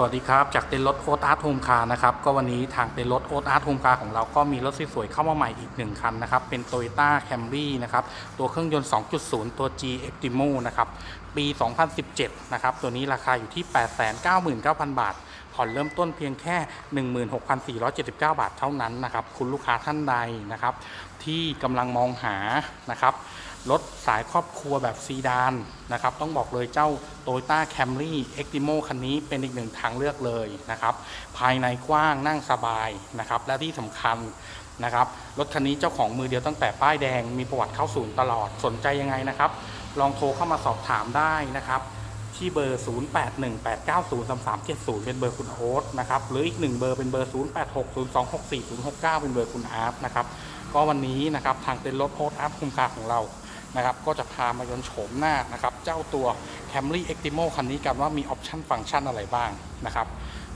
สวัสดีครับ จากเต็นท์รถโอ๊ตอาร์ตโฮมคาร์นะครับ ก็วันนี้ทางเต็นท์รถโอ๊ตอาร์ตโฮมคาร์ของเราก็มีรถสวยๆเข้ามาใหม่อีกหนึ่งคันนะครับ เป็น Toyota Camry นะครับ ตัวเครื่องยนต์ 2.0 ตัว G Optimo นะครับ ปี 2017 นะครับ ตัวนี้ราคาอยู่ที่ 899,000 บาท ผ่อนเริ่มต้นเพียงแค่ 16,479 บาทเท่านั้นนะครับ คุณลูกค้าท่านใดนะครับ ที่กำลังมองหานะครับ รถสายครอบครัวแบบซีดานนะครับ ต้องบอกเลยเจ้า Toyota Camry Optimo คันนี้เป็นอีกหนึ่งทางเลือกเลยนะครับ ภายในกว้างนั่งสบายนะครับ และที่สำคัญนะครับ รถคันนี้เจ้าของมือเดียวตั้งแต่ป้ายแดง มีประวัติเข้าศูนย์ตลอด สนใจยังไงนะครับ ลองโทรเข้ามาสอบถามได้นะครับ ที่เบอร์ 0818903370 เป็นเบอร์คุณโอ๊ตนะครับ หรืออีกหนึ่งเบอร์เป็นเบอร์ 0860264069 เป็นเบอร์คุณอาร์ตนะครับ ก็วันนี้นะครับทางเต็นท์รถโอ๊ตอาร์ตคุมคาของเรา นะครับก็จะพามายนโฉมหน้านะครับเจ้าตัว Camry Optimo คันนี้กันว่ามีออปชันฟังก์ชันอะไรบ้างนะครับ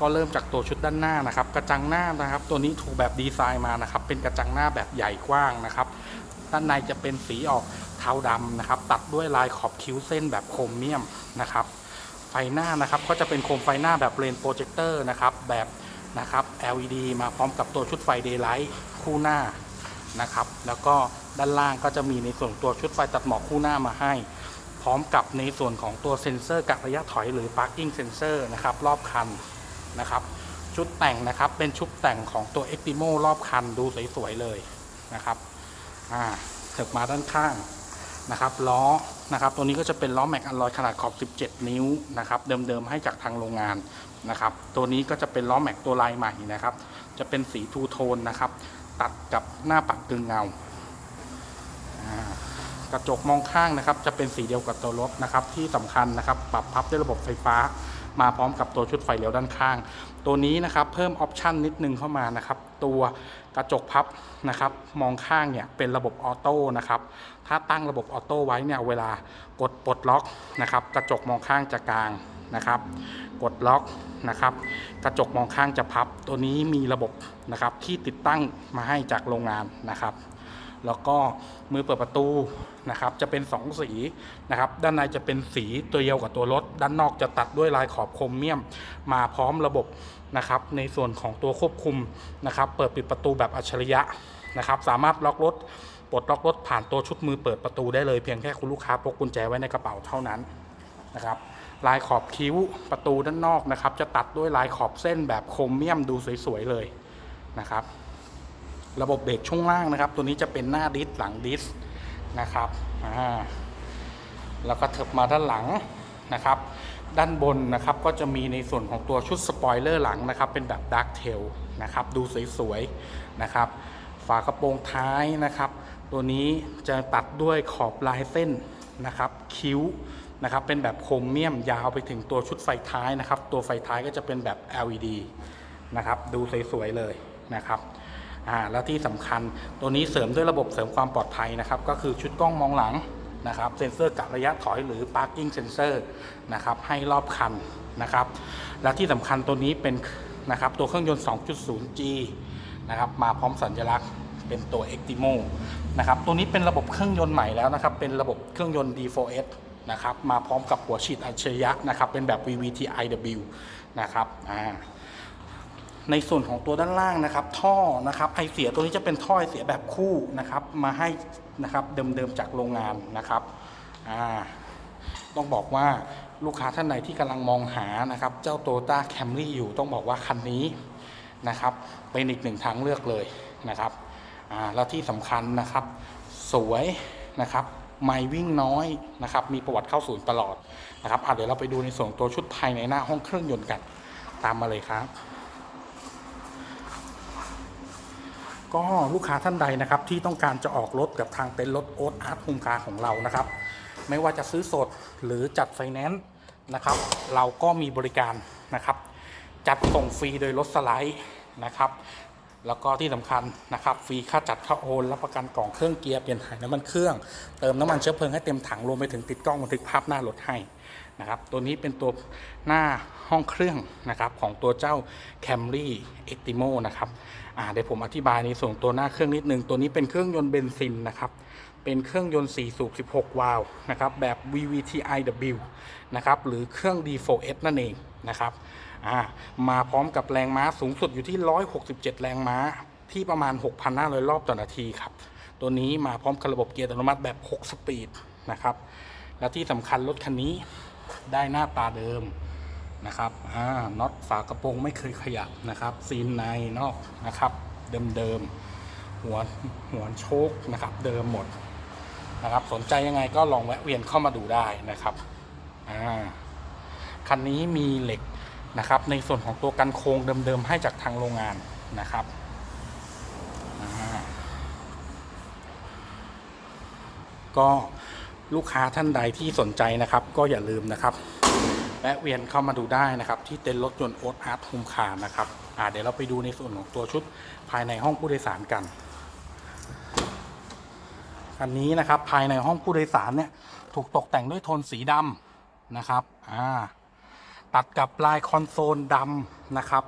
ก็เริ่มจากตัวชุดด้านหน้านะครับกระจังหน้านะครับ ตัวนี้ถูกแบบดีไซน์มานะครับเป็นกระจังหน้าแบบใหญ่กว้างนะครับด้านในจะเป็นสีออกเทาดำนะครับ ตัดด้วยลายขอบคิ้วเส้นแบบโครเมียมนะครับ ไฟหน้านะครับก็จะเป็นโคมไฟหน้าแบบเลนโปรเจคเตอร์นะครับแบบนะครับ LED มาพร้อมกับตัวชุดไฟ Daylight คู่หน้านะครับ แล้วก็ ด้านล่างก็จะมีในส่วนตัวชุดไฟตัดหมอกคู่หน้ามาให้ พร้อมกับในส่วนของตัวเซ็นเซอร์กะระยะถอยหรือ parking sensor นะครับรอบคันนะครับ ชุดแต่งนะครับเป็นชุดแต่งของตัว Optimo รอบคันดูสวยๆเลยนะครับอ่าถิบมาด้านข้างนะครับล้อนะครับตัวนี้ก็จะเป็นล้อแม็กอ l ลอยขนาดขอบ 17 นิ้วนะครับเดิมๆให้จากทางโรงงานนะครับตัวนี้ก็จะเป็นล้อแม็กตัวลายใหม่นะครับจะเป็นสีทูโทนนะครับตัดกับหน้าปัดกึงเงา กระจกมองข้างนะครับ จะเป็นสีเดียวกับตัวรถนะครับ ที่สำคัญนะครับ ปรับพับด้วยระบบไฟฟ้า มาพร้อมกับตัวชุดไฟเลี้ยวด้านข้าง ตัวนี้นะครับเพิ่มออปชันนิดนึงเข้ามานะครับ ตัวกระจกพับนะครับ มองข้างเนี่ยเป็นระบบออโต้นะครับ ถ้าตั้งระบบออโต้ไว้เนี่ยเวลากดปลดล็อกนะครับ กระจกมองข้างจะกลางนะครับ กดล็อกนะครับ กระจกมองข้างจะพับ ตัวนี้มีระบบนะครับที่ติดตั้งมาให้จากโรงงานนะครับ แล้วก็มือเปิดประตูนะครับจะเป็น 2 สีนะครับด้านในจะเป็นสีตัวเดียวกับตัวรถ ด้านนอกจะตัดด้วยลายขอบโครเมียม มาพร้อมระบบนะครับในส่วนของตัวควบคุมนะครับเปิดปิดประตูแบบอัจฉริยะนะครับสามารถล็อกรถปลดล็อกรถผ่านตัวชุดมือเปิดประตูได้เลยเพียงแค่คุณลูกค้าพกกุญแจไว้ในกระเป๋าเท่านั้นนะครับลายขอบคิ้วประตูด้านนอกนะครับจะตัดด้วยลายขอบเส้นแบบโครเมียมดูสวยๆเลยนะครับ ระบบเบรกช่วงล่างนะครับ ตัวนี้จะเป็นหน้าดิสหลังดิสนะครับแล้วก็เถิบมาด้านหลังนะครับ ด้านบนนะครับก็จะมีในส่วนของตัวชุดสปอยเลอร์หลังนะครับ เป็นแบบดาร์กเทลนะครับ ดูสวยๆนะครับ ฝากระโปรงท้ายนะครับ ตัวนี้จะตัดด้วยขอบลายเส้นนะครับ คิ้วนะครับ เป็นแบบโครเมียมยาวไปถึงตัวชุดไฟท้ายนะครับ ตัวไฟท้ายก็จะเป็นแบบ LED นะครับ ดูสวยๆเลยนะครับ อ่าแล้วที่สำคัญตัวนี้เสริมด้วยระบบเสริมความปลอดภัยนะครับก็คือชุดกล้องมองหลังนะครับเซ็นเซอร์กะระยะถอยหรือ parking sensor นะครับให้รอบคันนะครับและที่สำคัญตัวนี้เป็นนะครับตัวเครื่องยนต์ 2.0G นะครับมาพร้อมสัญลักษณ์เป็นตัว Optimo นะครับตัวนี้เป็นระบบเครื่องยนต์ใหม่แล้วนะครับเป็นระบบเครื่องยนต์ D4S นะครับมาพร้อมกับหัวฉีดอัจฉริยะนะครับเป็นแบบ VVT-iW นะครับอ่า ในส่วนของตัวด้านล่างนะครับ ท่อนะครับไอเสียตัวนี้จะเป็นท่อไอเสียแบบคู่นะครับ มาให้นะครับเดิมๆจากโรงงานนะครับอ่าต้องบอกว่าลูกค้าท่านไหนที่กำลังมองหานะครับ เจ้าโตต้าแคมรี่อยู่ต้องบอกว่าคันนี้นะครับ เป็นอีกหนึ่งทางเลือกเลยนะครับอ่าแล้วที่สำคัญนะครับ สวยนะครับไม่วิ่งน้อยนะครับ มีประวัติเข้าศูนย์ตลอดนะครับอะเดี๋ยวเราไปดูในส่วนตัวชุดภายในหน้าห้องเครื่องยนต์กัน ตามมาเลยครับ ก็ลูกค้าท่านใดนะครับที่ต้องการจะออกรถกับทางเต็นท์รถโอ๊ตอาร์ตโฮมคาของเรานะครับ ไม่ว่าจะซื้อสดหรือจัดไฟแนนซ์นะครับ เราก็มีบริการนะครับ จัดส่งฟรีโดยรถสไลด์นะครับ แล้วก็ที่สำคัญนะครับฟรีค่าจัดค่าโอนรับประกันกล่องเครื่องเกียร์เปลี่ยนถ่ายน้ำมันเครื่อง เติมน้ำมันเชื้อเพลิงให้เต็มถังรวมไปถึงติดกล้องบันทึกภาพหน้ารถให้นะครับตัวนี้เป็นตัวหน้าห้องเครื่องนะครับของตัวเจ้า Camry Optimo นะครับเดี๋ยวผมอธิบายในส่วนตัวหน้าเครื่องนิดนึง ตัวนี้เป็นเครื่องยนต์เบนซินนะครับเป็นเครื่องยนต์ 4 สูบ 16 วาล์วนะครับแบบ VVT-iW นะครับหรือเครื่อง D4S นั่นเองนะครับ มาพร้อมกับแรงม้าสูงสุดอยู่ที่ 167 แรงม้า ที่ประมาณ 6,500 รอบต่อนาทีครับ ตัวนี้มาพร้อมกับระบบเกียร์อัตโนมัติแบบ 6 สปีดนะครับ และที่สำคัญรถคันนี้ได้หน้าตาเดิมนะครับน็อตฝากระโปรงไม่เคยขยับนะครับ ซีนในนอกนะครับ เดิมๆ หัวหัวโชคนะครับ เดิมหมดนะครับ สนใจยังไงก็ลองแวะเวียนเข้ามาดูได้นะครับ คันนี้มีเหล็ก นะครับในส่วนของตัวกันโครงเดิมๆให้จากทางโรงงานนะครับก็ลูกค้าท่านใดที่สนใจนะครับ ก็อย่าลืมนะครับแวะเวียนเข้ามาดูได้นะครับ ที่เต็นท์รถยนต์โอ๊ตอาร์ตโฮมคาร์นะครับอ่าเดี๋ยวเราไปดูในส่วนของตัวชุดภายในห้องผู้โดยสารกันคันนี้นะครับภายในห้องผู้โดยสารเนี่ยถูกตกแต่งด้วยโทนสีดำนะครับอ่า ตัดกับลายคอนโซลดำนะครับ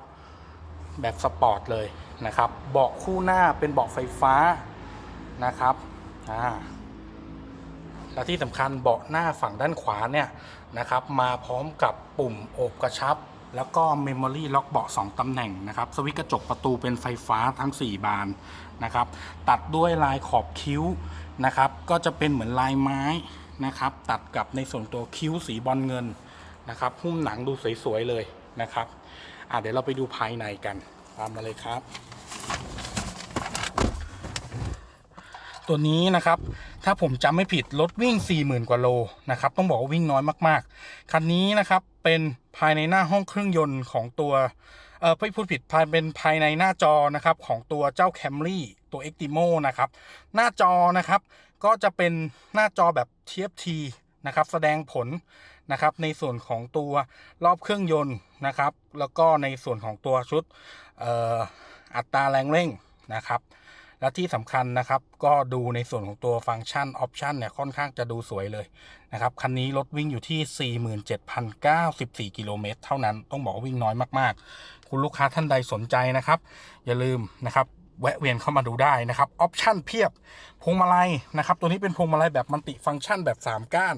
แบบสปอร์ตเลยนะครับ เบาะคู่หน้าเป็นเบาะไฟฟ้านะครับอ่าและที่สำคัญเบาะหน้าฝั่งด้านขวาเนี่ยนะครับมาพร้อมกับปุ่มโอบกระชับ แล้วก็เมมโมรี่ล็อกเบาะ2ตำแหน่งนะครับ สวิตช์กระจกประตูเป็นไฟฟ้าทั้ง 4 บานนะครับ ตัดด้วยลายขอบคิ้วนะครับ ก็จะเป็นเหมือนลายไม้นะครับ ตัดกับในส่วนตัวคิ้วสีบอลเงิน นะครับหุ้มหนังดูสวย ๆ เลยนะครับอะเดี๋ยวเราไปดูภายในกันตามมาเลยครับ ตัวนี้นะครับ ถ้าผมจำไม่ผิดรถวิ่ง 40,000 กว่าโลนะครับ ต้องบอกว่าวิ่งน้อยมากๆ คันนี้นะครับเป็นภายในหน้าห้องเครื่องยนต์ของตัวเออไม่พูดผิดภายเป็นภายในหน้าจอนะครับของตัวเจ้า Camry ตัว Extimo นะครับ หน้าจอนะครับก็จะเป็นหน้าจอแบบ TFT นะครับแสดงผล นะครับในส่วนของตัวรอบเครื่องยนต์นะครับ แล้วก็ในส่วนของตัวชุดอ,อ,อัตราแรงเร่งนะครับและที่สำคัญนะครับก็ดูในส่วนของตัวฟังก์ชันออปชันเนี่ยค่อนข้างจะดูสวยเลยนะครับคันนี้รถวิ่งอยู่ที่ 47,094 กิโลเมตรเท่านั้นต้องบอกว่าวิ่งน้อยมากๆ คุณลูกค้าท่านใดสนใจนะครับ อย่าลืมนะครับแวะเวียนเข้ามาดูได้นะครับออปชันเพียบพวงมาลัยนะครับตัวนี้เป็นพวงมาลัยแบบมัลติฟังก์ชันแบบ 3 ก้าน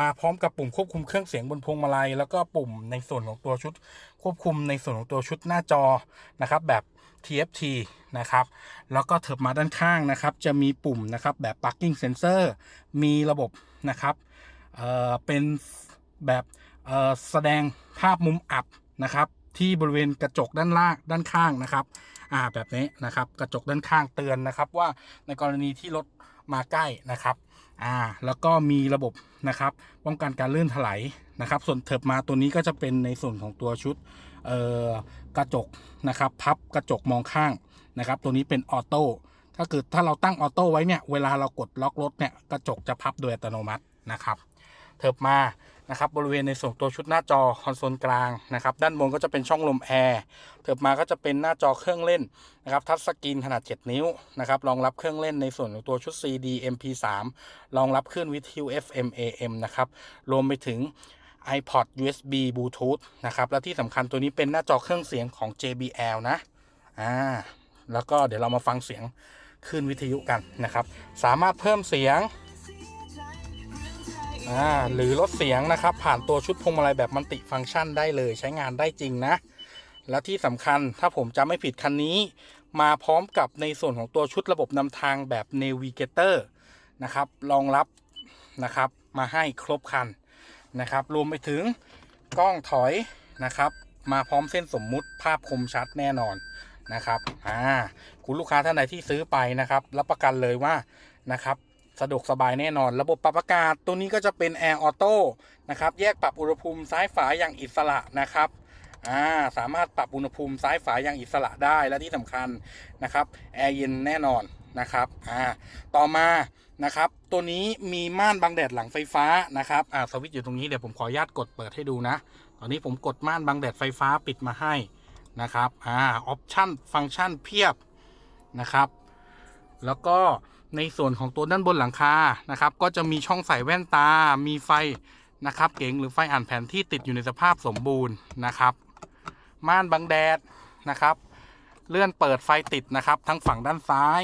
มาพร้อมกับปุ่มควบคุมเครื่องเสียงบนพวงมาลัย แล้วก็ปุ่มในส่วนของตัวชุด ควบคุมในส่วนของตัวชุดหน้าจอนะครับแบบ TFT นะครับ แล้วก็เถิบมาด้านข้างนะครับ จะมีปุ่มนะครับแบบ parking sensor มีระบบนะครับเอ่อเป็นแบบเอ่อแสดงภาพมุมอับนะครับ ที่บริเวณกระจกด้านล่างด้านข้างนะครับอ่าแบบนี้นะครับ กระจกด้านข้างเตือนนะครับ ว่าในกรณีที่รถมาใกล้นะครับ อ่าแล้วก็มีระบบนะครับป้องกันการลื่นถลายนะครับ ส่วนเถิบมาตัวนี้ก็จะเป็นในส่วนของตัวชุดเอ่อกระจกนะครับ พับกระจกมองข้างนะครับ ตัวนี้เป็นออโต้ถ้าเกิดถ้าเราตั้งออโต้ไว้เนี่ยเวลาเรากดล็อกรถเนี่ยกระจกจะพับโดยอัตโนมัตินะครับ เถิบมา นะครับบริเวณในส่วนตัวชุดหน้าจอคอนโซลกลางนะครับด้านบนก็จะเป็นช่องลมแอร์เถิบมาก็จะเป็นหน้าจอเครื่องเล่นนะครับทัชสกรีนขนาด 7 นิ้วนะครับรองรับเครื่องเล่นในส่วนของตัวชุด CD MP3 รองรับคลื่นวิทยุ FM AM นะครับรวมไปถึง iPod USB Bluetooth นะครับและที่สำคัญตัวนี้เป็นหน้าจอเครื่องเสียงของ JBL นะอ่าแล้วก็เดี๋ยวเรามาฟังเสียงคลื่นวิทยุกันนะครับ สามารถเพิ่มเสียง หรือลดเสียงนะครับ ผ่านตัวชุดพวงมาลัยแบบมัลติฟังก์ชันได้เลยใช้งานได้จริงนะ และที่สำคัญถ้าผมจำไม่ผิดคันนี้ มาพร้อมกับในส่วนของตัวชุดระบบนำทางแบบ Navigator นะครับรองรับนะครับมาให้ครบคันนะครับ รวมไปถึงกล้องถอยนะครับ มาพร้อมเส้นสมมุติภาพคมชัดแน่นอนนะครับอ่าคุณลูกค้าท่านใดที่ซื้อไปนะครับ รับประกันเลยว่านะครับ สะดวกสบายแน่นอน ระบบปรับอากาศตัวนี้ก็จะเป็นแอร์ออโต้นะครับ แยกปรับอุณหภูมิซ้ายฝาอย่างอิสระนะครับอ่าสามารถปรับอุณหภูมิซ้ายฝาอย่างอิสระได้และที่สำคัญนะครับแอร์เย็นแน่นอนนะครับอ่าต่อมานะครับ ตัวนี้มีม่านบังแดดหลังไฟฟ้านะครับอ่าสวิตช์อยู่ตรงนี้เดี๋ยวผมขออนุญาตกดเปิดให้ดูนะ ตอนนี้ผมกดม่านบังแดดไฟฟ้าปิดมาให้นะครับอ่าออปชั่นฟังก์ชันเพียบนะครับ แล้วก็ ในส่วนของตัวด้านบนหลังคานะครับ ก็จะมีช่องใส่แว่นตา มีไฟนะครับ เก๋งหรือไฟอ่านแผนที่ติดอยู่ในสภาพสมบูรณ์นะครับ ม่านบังแดดนะครับ เลื่อนเปิดไฟติดนะครับ ทั้งฝั่งด้านซ้าย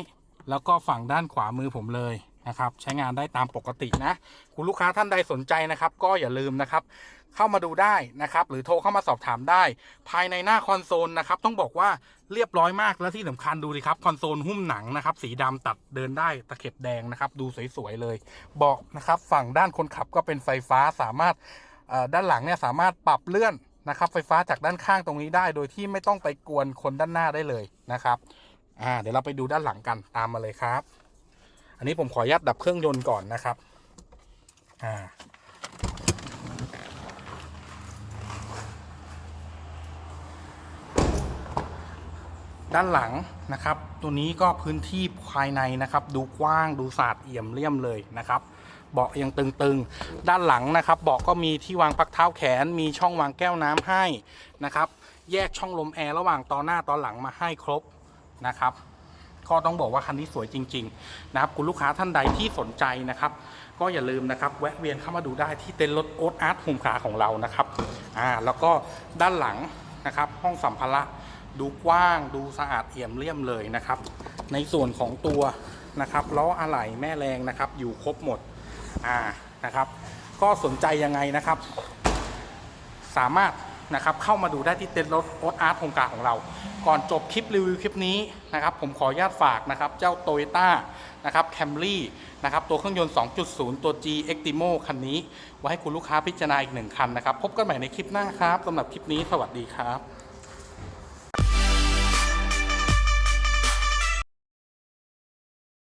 แล้วก็ฝั่งด้านขวามือผมเลย นะครับ ใช้งานได้ตามปกตินะ คุณลูกค้าท่านใดสนใจนะครับ ก็อย่าลืมนะครับ เข้ามาดูได้นะครับ หรือโทรเข้ามาสอบถามได้ ภายในหน้าคอนโซลนะครับ ต้องบอกว่าเรียบร้อยมากและที่สำคัญดูดิครับคอนโซลหุ้มหนังนะครับ สีดำตัดเดินได้ตะเข็บแดงนะครับ ดูสวยๆเลย เบาะนะครับ ฝั่งด้านคนขับก็เป็นไฟฟ้าสามารถด้านหลังเนี่ยสามารถปรับเลื่อนนะครับ ไฟฟ้าจากด้านข้างตรงนี้ได้ โดยที่ไม่ต้องไปกวนคนด้านหน้าได้เลยนะครับอ่าเดี๋ยวเราไปดูด้านหลังกันตามมาเลยครับ อันนี้ผมขออนุญาตดับเครื่องยนต์ก่อนนะครับ อ่า ด้านหลังนะครับ ตัวนี้ก็พื้นที่ภายในนะครับ ดูกว้างดูสะอาดเอี่ยมเลี่ยมเลยนะครับเบาะยังตึงๆ ด้านหลังนะครับเบาะก็มีที่วางปักเท้าแขน มีช่องวางแก้วน้ำให้นะครับ แยกช่องลมแอร์ระหว่างตอนหน้าตอนหลังมาให้ครบนะครับ ก็ต้องบอกว่าคันนี้สวยจริงๆนะครับคุณลูกค้าท่านใดที่สนใจนะครับ ก็อย่าลืมนะครับแวะเวียนเข้ามาดูได้ที่เต็นท์รถโอ๊ตอาร์ตโฮมคาของเรานะครับอ่าแล้วก็ด้านหลังนะครับห้องสัมภาระดูกว้างดูสะอาดเอี่ยมเลี่ยมเลยนะครับ ในส่วนของตัวนะครับล้ออะไหล่แม่แรงนะครับ อยู่ครบหมดอ่านะครับ ก็สนใจยังไงนะครับ สามารถ นะครับเข้ามาดูได้ที่เต็นท์รถโอ๊ตอาร์ตโฮมการของเรา ก่อนจบคลิปรีวิวคลิปนี้นะครับผมขออนุญาตฝากนะครับเจ้าโตโยต้านะครับแคมรี่นะครับตัวเครื่องยนต์ 2.0 ตัว G Extimo คันนี้ ไว้ให้คุณลูกค้าพิจารณาอีกหนึ่งคันนะครับ พบกันใหม่ในคลิปหน้าครับสำหรับคลิปนี้สวัสดีครับ